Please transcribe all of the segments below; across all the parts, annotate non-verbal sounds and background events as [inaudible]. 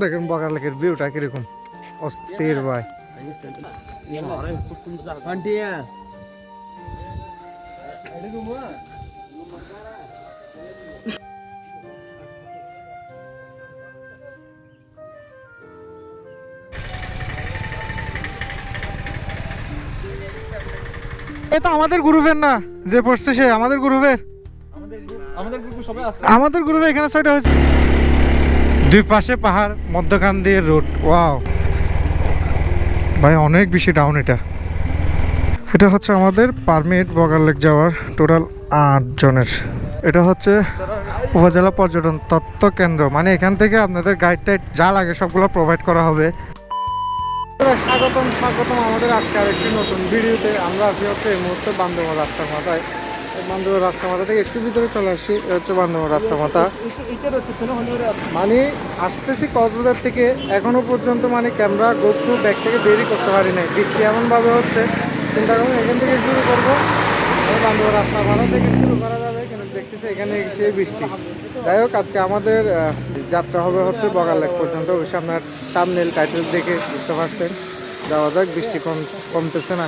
দেখেন বগার লেকের ভিউটা কীরকম? অস্থির ভাই। এ তো আমাদের গ্রুপের না যে পড়ছে সে আমাদের গ্রুপের? আমাদের গ্রুপে সবাই আছে। আমাদের গ্রুপে এখানে ছয়টা হয়েছে। দুই পাশে পাহাড়, মধ্যখান দিয়ে রোড ওয়াও ভাই, অনেক বেশি ডাউন এটা। এটা হচ্ছে আমাদের পারমিট বগার লেক যাওয়ার টোটাল আট জনের। এটা হচ্ছে উপজেলা পর্যটন তত্ত্ব কেন্দ্র। মানে এখান থেকে আপনাদের গাইড টাইড যা লাগে সবগুলো প্রোভাইড করা হবে। স্বাগতম স্বাগতম। আমাদের আজকে আরেকটি নতুন ভিডিওতে আমরা আছি হচ্ছে এই মুহূর্তে বান্দরবান রাস্তার মাথায়। বান্দরবান রাস্তা মাথা থেকে একটু ভিতরে চলে এটা হচ্ছে বান্দরবান রাস্তা মাথা মানে আসতেছি কক্সবাজার থেকে, এখনও পর্যন্ত মানে ক্যামেরা গোপ্রু ব্যাগ থেকে বেরই করতে পারি নাই। বৃষ্টি এমনভাবে হচ্ছে, চিন্তা করুন, এখান থেকে শুরু করব। বান্দরবান রাস্তা মাথা থেকে শুরু করা যাবে, কিন্তু দেখতেছি এখানে এসে বৃষ্টি। যাই হোক, আজকে আমাদের যাত্রা হবে হচ্ছে বগার লেক পর্যন্ত অবশ্যই আপনার টামনেল টাইটেল দেখে বুঝতে পারছেন। যাওয়া যাক, বৃষ্টি কম, কমতেছে না।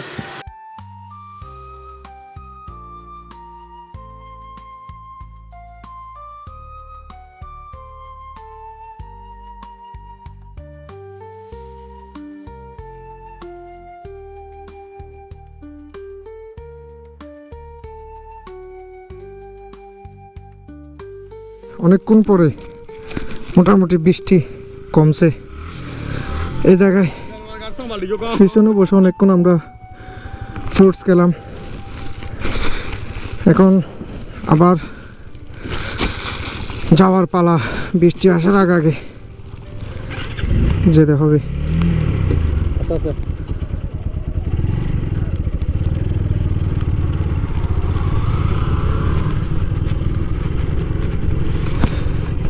অনেকক্ষণ পরে মোটামুটি বৃষ্টি কমছে। এই জায়গায় পিছনে বসে অনেকক্ষণ আমরা ফ্রুটস খেলাম। এখন আবার যাওয়ার পালা, বৃষ্টি আসার আগে আগে যেতে হবে।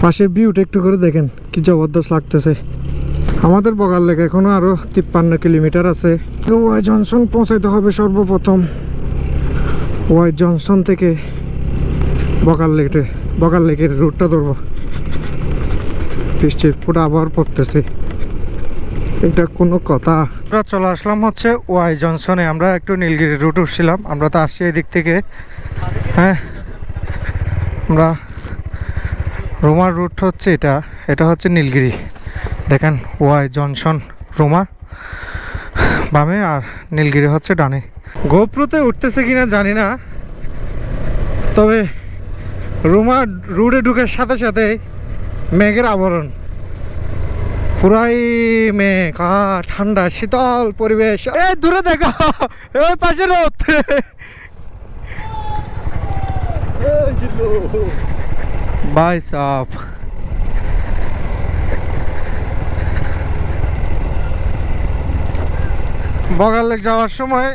পাশের ভিউটা একটু করে দেখেন, কি জবরদস্ত লাগতেছে। আমাদের বগার লেগে এখনও আরও তিপ্পান্ন কিলোমিটার আছে। ওয়াই জনসন পৌঁছাইতে হবে সর্বপ্রথম। ওয়াই জনসন থেকে বগার লেকে বগার লেকের রুটটা ধরবো। বৃষ্টির ফুটা আবার পড়তেছে। এটা কোনো কথা। আমরা চলে আসলাম হচ্ছে ওয়াই জনসনে আমরা একটু নীলগিরি রুট উঠছিলাম। আমরা তো আসছি এদিক থেকে। হ্যাঁ? আমরা রোমার রুট হচ্ছে এটা এটা হচ্ছে নীলগিরি। দেখেন ওয়াই জনসন রোমা বামে আর নীলগিরি হচ্ছে ডানে। গোপ্রতে উঠতেছে কিনা জানি না তবে রোমা রুটে ঢুকার সাথে সাথে মেঘের আবরণ। পুরাই মেঘ আহ, ঠান্ডা শীতল পরিবেশ। এ দূরে দেখো ওই পাশে রোদ। বাই সাপ। বগাল লেক যাওয়ার সময়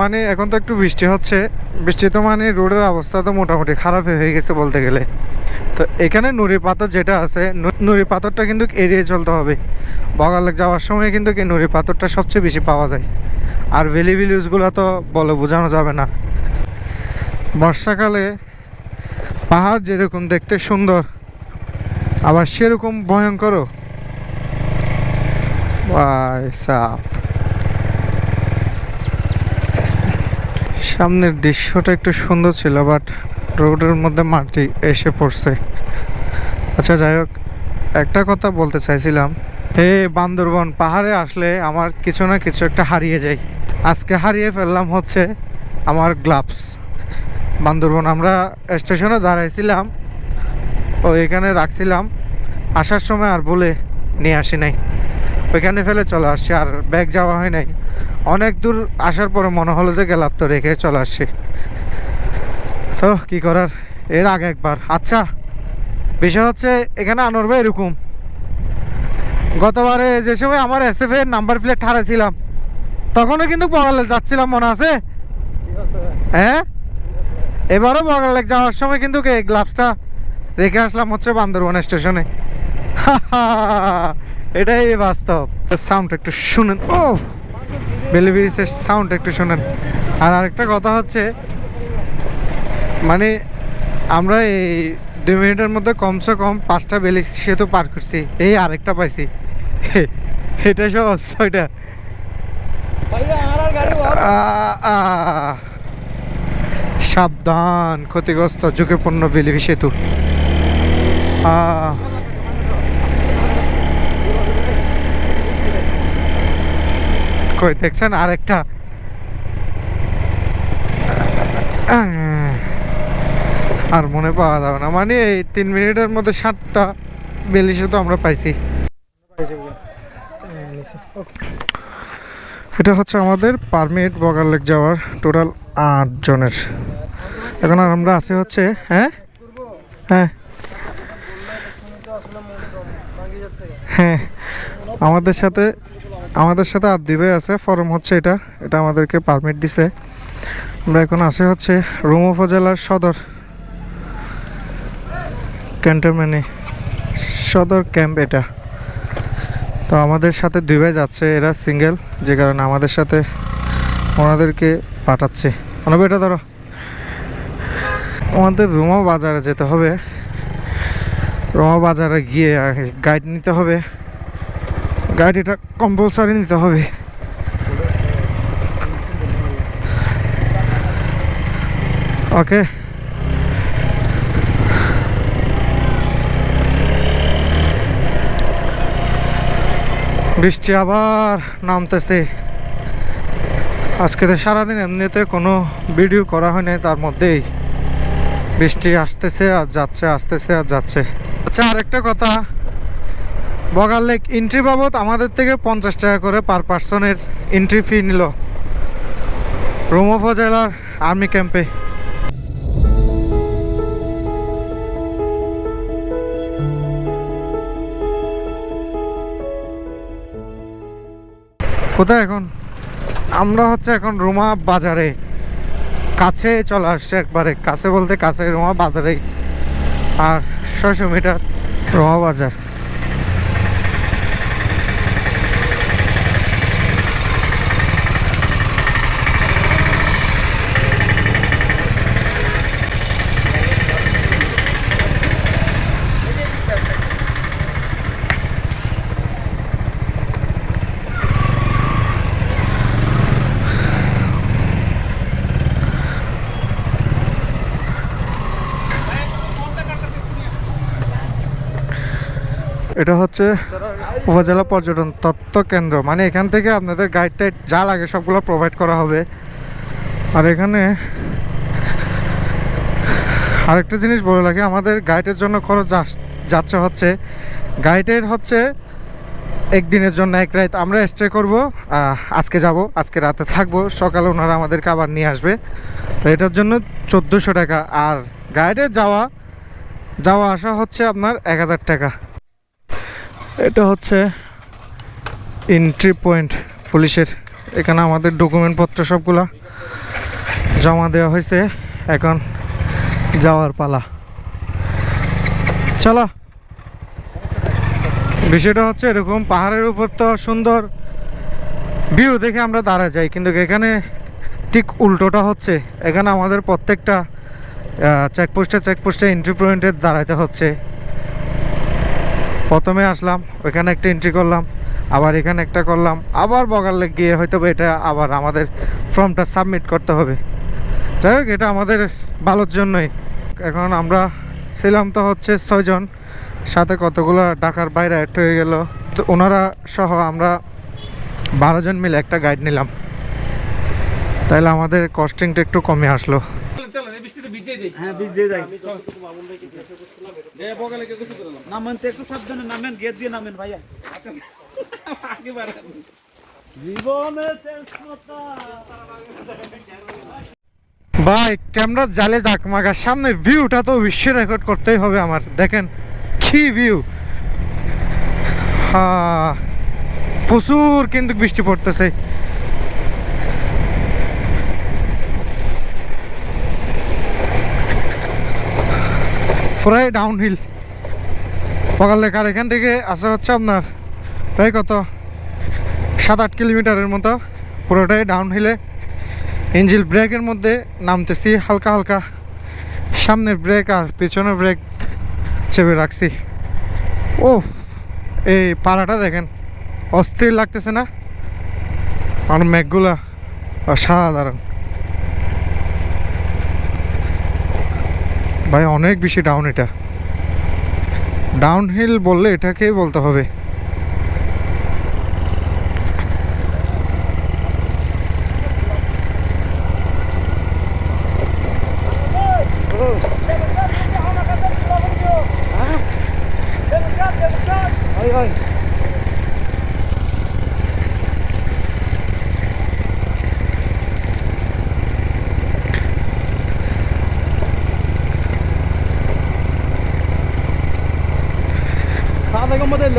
মানে এখন তো একটু বৃষ্টি হচ্ছে। বৃষ্টি তো মানে রোডের অবস্থা তো মোটামুটি খারাপ হয়ে গেছে বলতে গেলে। তো এখানে নুড়ি পাথর যেটা আছে নুড়ি পাথরটা কিন্তু এড়িয়ে চলতে হবে। বগাল লেক যাওয়ার সময় কিন্তু কি নুড়ি পাথরটা সবচেয়ে বেশি পাওয়া যায়। আর ভ্যালি ভিলিউজগুলো তো বলে বোঝানো যাবে না। বর্ষাকালে পাহাড় যেরকম দেখতে সুন্দর, আবার সেরকম সাপ। সামনের দৃশ্যটা একটু সুন্দর ছিল, বাট রোডের মধ্যে মাটি এসে পড়ছে। আচ্ছা যাই হোক, একটা কথা বলতে চাইছিলাম। হে বান্দরবন, পাহাড়ে আসলে আমার কিছু না কিছু একটা হারিয়ে যায়। আজকে হারিয়ে ফেললাম হচ্ছে আমার গ্লাভস বান্দরবন, আমরা স্টেশনে দাঁড়াইছিলাম, ও এখানে রাখছিলাম। আসার সময় আর বলে নিয়ে আসি নাই। ওইখানে ফেলে চলে আসছি, আর ব্যাগ যাওয়া হয় নাই। অনেক দূর আসার পরে মনে হলো যে গেলাম, তো রেখে চলে আসছি। তো কি করার? এর আগে একবার। আচ্ছা বিষয় হচ্ছে, এখানে আনরবে এরকম। গতবারে যে সময় আমার এস এফ এর নাম্বার প্লেট হারাইছিলাম, তখনও কিন্তু বগালে যাচ্ছিলাম, মনে আছে? হ্যাঁ? এবারও বগালে যাওয়ার সময় কিন্তু এই গ্লাভসটা রেখে আসলাম হচ্ছে বান্দরবন স্টেশনে। এটাই বাস্তব। সাউন্ড একটু শুনেন। ও! বেলিভিসের সাউন্ড একটু শুনেন। আর আরেকটা কথা হচ্ছে মানে আমরা এই দুই মিনিটের মধ্যে কমসে কম পাঁচটা বেলি সেতু পার করছি। এই আরেকটা পাইছি। এটা সহজ ওইটা ভাইয়া আমার আর গাড়ি ওয়াও। আ, আ। সাবধান, ক্ষতিগ্রস্ত, ঝুঁকিপূর্ণ বিলিভি সেতু। কই, দেখছেন আরেকটা? আর মনে পাওয়া যাবে না। মানে এই তিন মিনিটের মধ্যে সাতটা বেলি সেতু আমরা পাইছি। এটা হচ্ছে আমাদের পারমিট বগার লেক যাওয়ার টোটাল আট জনের। এখন আর আমরা আছি হচ্ছে হ্যাঁ? হ্যাঁ। হ্যাঁ। আমাদের সাথে আমাদের সাথে আর ভাই আছে, ফরম হচ্ছে এটা এটা আমাদেরকে পারমিট দিছে। আমরা এখন আছি হচ্ছে রুম উপজেলার সদর ক্যান্টনমেন্টে, সদর ক্যাম্প এটা। তো আমাদের সাথে দুই ভাই যাচ্ছে, এরা সিঙ্গেল যে কারণে আমাদের সাথে ওনাদেরকে পাঠাচ্ছে। অনব এটা ধরো। আমাদের রোমা বাজারে যেতে হবে। রোমা বাজারে গিয়ে গাইড নিতে হবে। গাইড এটা কম্পালসারি নিতে হবে। ওকে বৃষ্টি আবার নামতেছে। আজকে তো সারাদিন এমনিতে কোনো ভিডিও করা হয়নি তার মধ্যেই বৃষ্টি আসতেছে আর যাচ্ছে, আসতেছে আর যাচ্ছে। আচ্ছা আরেকটা কথা। বগাল লেক এন্ট্রি বাবদ আমাদের থেকে পঞ্চাশ টাকা করে পার পার্সনের এন্ট্রি ফি নিল। রোম উপজেলার আর্মি ক্যাম্পে কোথায় এখন? আমরা হচ্ছে এখন রুমা বাজারে। কাছে চলে আসছে একবারে। কাছে বলতে কাছে রুমা বাজারেই। আর ছয়শো মিটার রুমা বাজার। এটা হচ্ছে উপজেলা পর্যটন তত্ত্ব কেন্দ্র। মানে এখান থেকে আপনাদের গাইড টাইড যা লাগে সবগুলো প্রোভাইড করা হবে। আর এখানে আরেকটা জিনিস বলে লাগে, আমাদের গাইডের জন্য খরচ যাচ্ছে হচ্ছে গাইডের হচ্ছে একদিনের জন্য এক রাত আমরা স্টে করব আজকে যাব, আজকে রাতে থাকব, সকালে ওনারা আমাদের আবার নিয়ে আসবে। তো এটার জন্য চোদ্দোশো টাকা। আর গাইডের যাওয়া যাওয়া আসা হচ্ছে আপনার এক হাজার টাকা। এটা হচ্ছে এন্ট্রি পয়েন্ট পুলিশের। এখানে আমাদের ডকুমেন্টপত্র সবগুলা জমা দেওয়া হয়েছে। এখন যাওয়ার পালা। চলো। বিষয়টা হচ্ছে এরকম, পাহাড়ের উপর তো সুন্দর ভিউ দেখে আমরা দাঁড়া যাই, কিন্তু এখানে ঠিক উল্টোটা হচ্ছে। এখানে আমাদের প্রত্যেকটা চেকপোস্টে চেকপোস্টে এন্ট্রি পয়েন্টে দাঁড়াতে হচ্ছে। প্রথমে আসলাম, ওইখানে একটা এন্ট্রি করলাম, আবার এখানে একটা করলাম, আবার বগালে গিয়ে হয়তো এটা আবার আমাদের ফর্মটা সাবমিট করতে হবে। যাই হোক, এটা আমাদের ভালোর জন্যই। এখন আমরা ছিলাম তো হচ্ছে ছয়জন সাথে কতগুলো ঢাকার বাইরে অ্যাড হয়ে গেল। তো ওনারা সহ আমরা বারোজন মিলে একটা গাইড নিলাম। তাইলে আমাদের কস্টিংটা একটু কমে আসলো। হ্যাঁ ভিজে যাই এ, বগালে গিয়ে গোসল করে এলাম। নামেন তো একটু সাবধানে নামেন গেট দিয়ে নামেন ভাইয়া। জীবনে ভাই ক্যামেরা জালে যাক মাগার সামনের ভিউটা তো বিশ্ব রেকর্ড করতেই হবে আমার। দেখেন কি ভিউ প্রচুর কিন্তু বৃষ্টি পড়তেছে। পুরাই ডাউন হিল সকাল লেখার এখান থেকে আসা হচ্ছে আপনার প্রায় কত? সাত আট কিলোমিটারের মতো। পুরোটাই ডাউন হিলে ইঞ্জিল ব্রেকের মধ্যে নামতেছি, হালকা হালকা। সামনের ব্রেক আর পেছনের ব্রেক চেপে রাখছি। ও এই পাড়াটা দেখেন। অস্থির লাগতেছে না? আর মেঘগুলা অসাধারণ। ভাই অনেক বেশি ডাউন এটা। ডাউনহিল বললে এটাকেই বলতে হবে।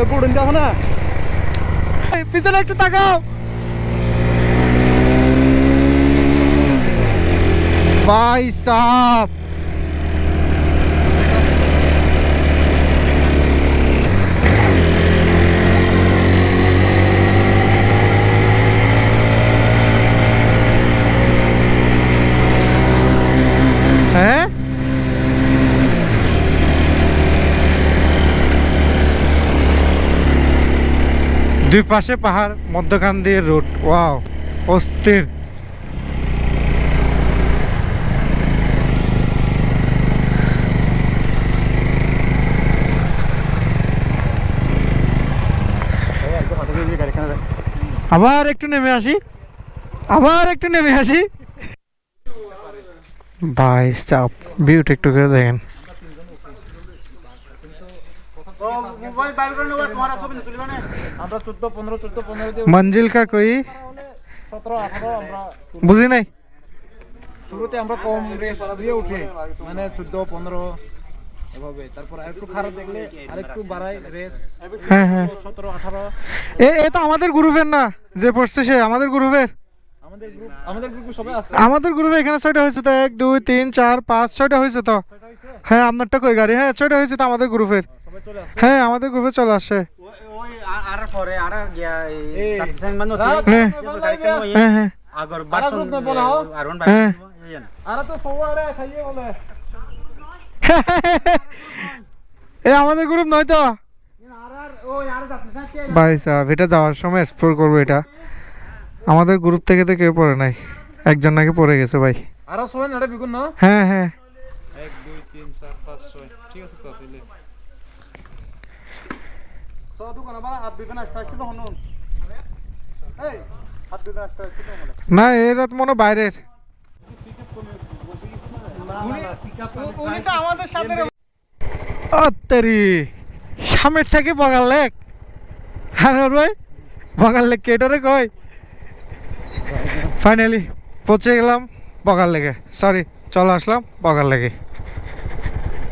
সাদা মধ্যে লেবু উড়ে যাও না পিছনে একটু তাকাও। ভাই সাহ হ্যাঁ দুই পাশে পাহাড়, মধ্যখান দিয়ে রোড ওয়াও, অস্থির। আবার একটু নেমে আসি। আবার একটু নেমে আসি। ভাই, চাপ। ভিউটা একটু করে দেখেন। আমরা চোদ্দ পনেরো চোদ্দ পনেরো মঞ্জিল কা কই সতেরো আঠারো আমরা বুঝি নাই? শুরুতে আমরা কম রেস দিয়ে উঠি। মানে চোদ্দ পনেরো এভাবে। তারপর আরেকটু খারাপ দেখলে আরেকটু বাড়াই রেস। হ্যাঁ হ্যাঁ। সতেরো আঠারো। এ এ তো আমাদের গ্রুপের না যে পড়ছে সে আমাদের গ্রুপের? আমাদের গ্রুপে সবাই আছে? আমাদের গ্রুপে এখানে ছয়টা হয়েছে তো এক দুই তিন চার পাঁচ ছয়টা হয়েছে তো। হ্যাঁ আপনারটা কই গাড়ি? হ্যাঁ ছয়টা হয়েছে তো আমাদের গ্রুপের। হ্যাঁ আমাদের গ্রুপে চলে [laughs] এ আমাদের গ্রুপ নয় তো? ভাই সাহেব এটা যাওয়ার সময় এক্সপ্লোর করব এটা। আমাদের গ্রুপ থেকে তো কেউ পড়ে নাই। একজন নাকি পড়ে গেছে ভাই। আর বিগুন না? হ্যাঁ হ্যাঁ। এক দুই তিন চার পাঁচ ছয়। ঠিক আছে তো তাহলে সদু কোন বা আপ বিগুন স্টার্ট ছিল হনুন এই হাত বিগুন স্টার্ট ছিল মানে না, এরা তো মনে বাইরের। সামনের থেকে বগাল লেক। হ্যাঁ ভাই, বগাল লেক কেটারে কয়? ফাইনালি পৌঁছে গেলাম বগাল লেগে সরি চলে আসলাম বগাল লেগে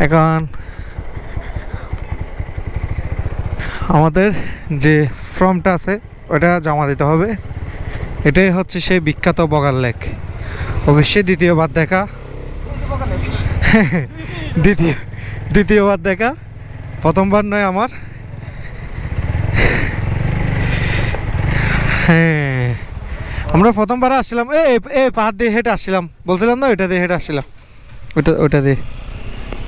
এখন আমাদের যে ফর্মটা আছে ওটা জমা দিতে হবে। এটাই হচ্ছে সেই বিখ্যাত বগার লেক। অবশ্যই দ্বিতীয়বার দেখা। [laughs] দ্বিতীয় দ্বিতীয়বার দেখা। প্রথমবার নয় আমার। [laughs] হ্যাঁ আমরা প্রথমবার আসছিলাম। এ এ পাহাড় দিয়ে হেঁটে আসছিলাম। বলছিলাম না, ওইটা দিয়ে হেঁটে আসছিলাম। ওইটা ওইটা দিয়ে,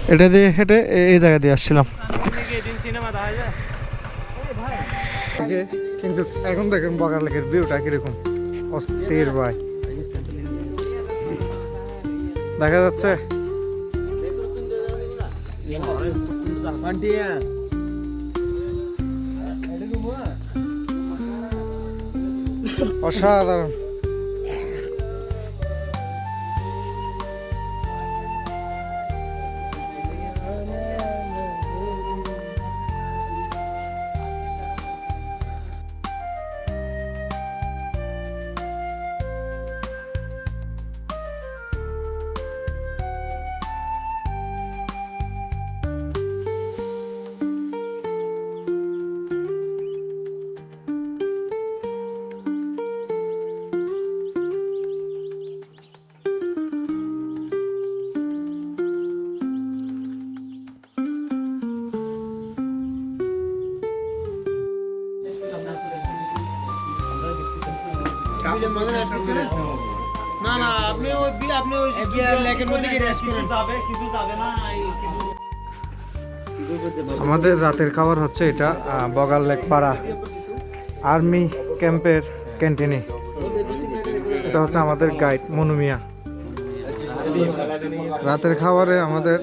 এটা দিয়ে হেঁটে এই জায়গা দিয়ে আসছিলাম। কিন্তু এখন দেখেন বগার লেকের ভিউটা কীরকম। অস্থির ভাই। দেখা যাচ্ছে। অসাধারণ। না না আপনি ওই আপনি ওই লেকের মধ্যে গিয়ে রেস্ট করেন। যাবে কিছু যাবে না আমাদের রাতের খাবার হচ্ছে এটা বগাল লেক পাড়া আর্মি ক্যাম্পের ক্যান্টিনে। এটা হচ্ছে আমাদের গাইড মনুমিয়া রাতের খাবারে আমাদের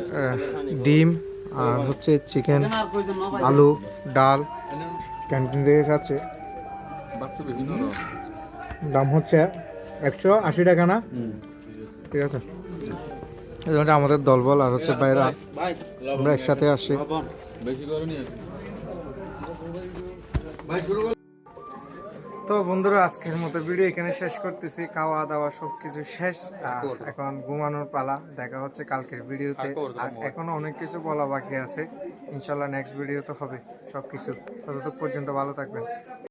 ডিম আর হচ্ছে চিকেন আলু ডাল। ক্যান্টিন থেকে খাচ্ছে। দাম হচ্ছে একশো আশি টাকা না? ঠিক আছে। আমাদের দলবল আর হচ্ছে বাইরা আমরা একসাথে আসছি। তো বন্ধুরা আজকের মতো ভিডিও এখানে শেষ করতেছি। খাওয়া দাওয়া সবকিছু শেষ। এখন ঘুমানোর পালা। দেখা হচ্ছে কালকের ভিডিওতে আর এখনও অনেক কিছু বলা বাকি আছে। ইনশাল্লাহ নেক্সট ভিডিও তো হবে সবকিছু। ততটুক পর্যন্ত ভালো থাকবেন।